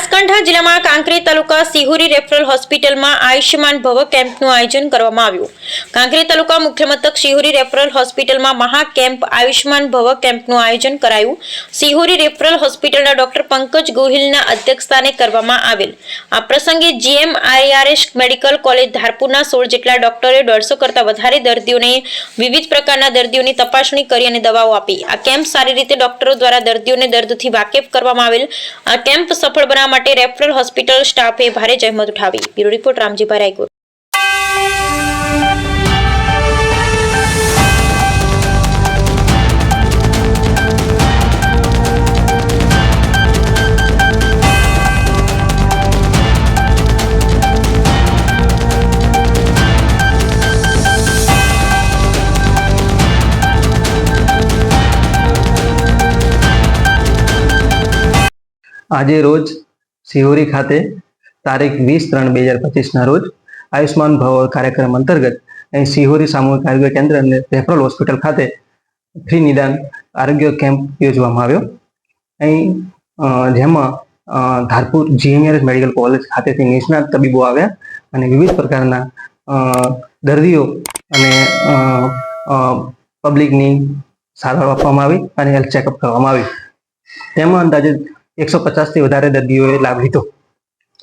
બનાસકાંઠા જિલ્લામાં કાંકરી તાલુકા સિહુરી રેફરલ હોસ્પિટલમાં આયુષ્યમાન ભવ કેમ્પનું આયોજન કરવામાં આવ્યું. કાંકરી તાલુકા મુખ્ય મથક સિહુરી રેફરલ હોસ્પિટલમાં મહા આયુષ્યમાન ભવ કેમ્પનું આયોજન કરાયું. સિહુરી રેફરલ હોસ્પિટલના ડોક્ટર પંકજ ગોહિલના અધ્યક્ષસ્થાને કરવામાં આવેલ. આ પ્રસંગે જીએમ આઈઆરએસ મેડિકલ કોલેજ ધારપુરના સોળ જેટલા ડોક્ટરે દોઢસો કરતા વધારે દર્દીઓને વિવિધ પ્રકારના દર્દીઓની તપાસણી કરી અને દવાઓ આપી. આ કેમ્પ સારી રીતે ડોક્ટરો દ્વારા દર્દીઓને દર્દથી વાકેફ કરવામાં આવેલ. આ કેમ્પ સફળ બનાવવા માટે રેફરલ હોસ્પિટલ સ્ટાફે ભારે જહેમત ઉઠાવી. બ્યુરો રિપોર્ટ રામજીભાઈ રાયકોટ આજે રોજ સિહોરી ખાતે તારીખ વીસ ત્રણ બે હજાર પચીસના રોજ આયુષ્માન ભવ કાર્યક્રમ અંતર્ગત અહીં સિહોરી સામૂહિક આરોગ્ય કેન્દ્ર અને રેફરલ હોસ્પિટલ ખાતે ફ્રી નિદાન આરોગ્ય કેમ્પ યોજવામાં આવ્યો. અહીં જેમાં ધારપુર જીએમઆરએસ મેડિકલ કોલેજ ખાતેથી નિષ્ણાત તબીબો આવ્યા અને વિવિધ પ્રકારના દર્દીઓ અને પબ્લિકની સારવાર આપવામાં આવી અને હેલ્થ ચેકઅપ કરવામાં આવ્યું તેમાં અંદાજે એકસો પચાસથી વધારે દર્દીઓએ લાભ લીધો.